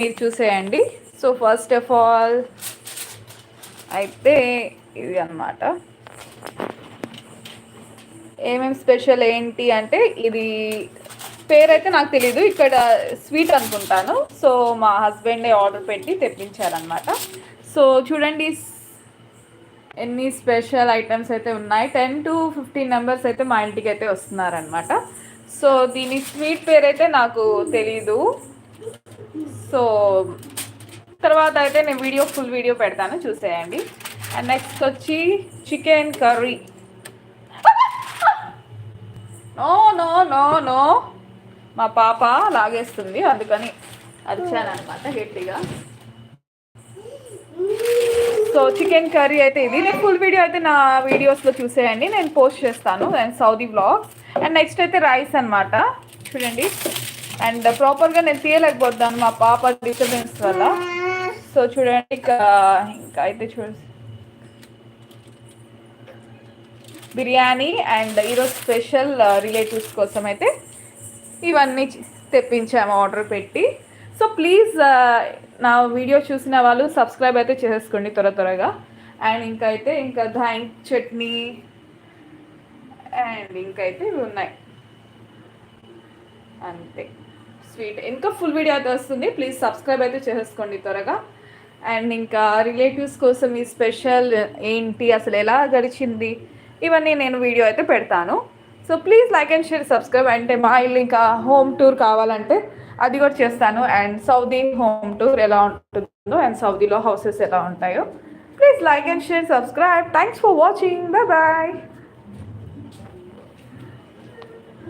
మీరు చూసేయండి. So first of all అయితే ఇది అన్నమాట. ఏమేమి స్పెషల్ ఏంటి అంటే ఇది పేరైతే నాకు తెలీదు. ఇక్కడ స్వీట్ అనుకుంటాను. సో మా హస్బెండే ఆర్డర్ పెట్టి తెప్పించారనమాట సో చూడండి ఎన్ని స్పెషల్ ఐటమ్స్ అయితే ఉన్నాయి. టెన్ టు ఫిఫ్టీన్ మెంబర్స్ అయితే మా ఇంటికి అయితే వస్తున్నారనమాట సో దీని స్వీట్ పేరైతే నాకు తెలీదు. సో తర్వాత అయితే నేను వీడియో ఫుల్ వీడియో పెడతాను చూసేయండి. అండ్ నెక్స్ట్ వచ్చి chicken curry. No no no no. మా పాప లాగేస్తుంది అందుకని అరిచానమాట అనమాట గట్టిగా. సో చికెన్ కర్రీ అయితే ఇది. నేను ఫుల్ వీడియో అయితే నా వీడియోస్లో చూసేయండి. నేను పోస్ట్ చేస్తాను and Saudi blogs and next అయితే రైస్ అనమాట చూడండి. అండ్ ప్రాపర్గా నేను తీయలేకపోతాను మా పాప డిస్టర్బెన్స్ వల్ల. సో చూడండి ఇంకా ఇంకా అయితే చూడ. బిర్యానీ అండ్ ఈరోజు స్పెషల్ రిలేటివ్స్ కోసం అయితే ఇవన్నీ తెప్పించాము ఆర్డర్ పెట్టి. సో ప్లీజ్ నా వీడియో చూసిన వాళ్ళు సబ్స్క్రైబ్ అయితే చేసేసుకోండి త్వర త్వరగా. అండ్ ఇంకా అయితే ఇంకా థ్యాంక్ చట్నీ అండ్ ఇంకైతే ఇవి ఉన్నాయి. అంతే. స్వీట్ ఇంకా ఫుల్ వీడియో అయితే వస్తుంది. ప్లీజ్ సబ్స్క్రైబ్ అయితే చేసేసుకోండి త్వరగా. అండ్ ఇంకా రిలేటివ్స్ కోసం ఈ స్పెషల్ ఏంటి అసలు ఎలా గడిచింది ఇవన్నీ నేను వీడియో అయితే పెడతాను. So please like and share subscribe అంటే మా ఇల్లు ఇంకా హోమ్ టూర్ కావాలంటే అది కూడా చేస్తాను. అండ్ సౌదీ హోమ్ టూర్ ఎలా ఉంటుందో అండ్ సౌదీలో హౌసెస్ ఎలా ఉంటాయో. Please like and share subscribe thanks for watching bye bye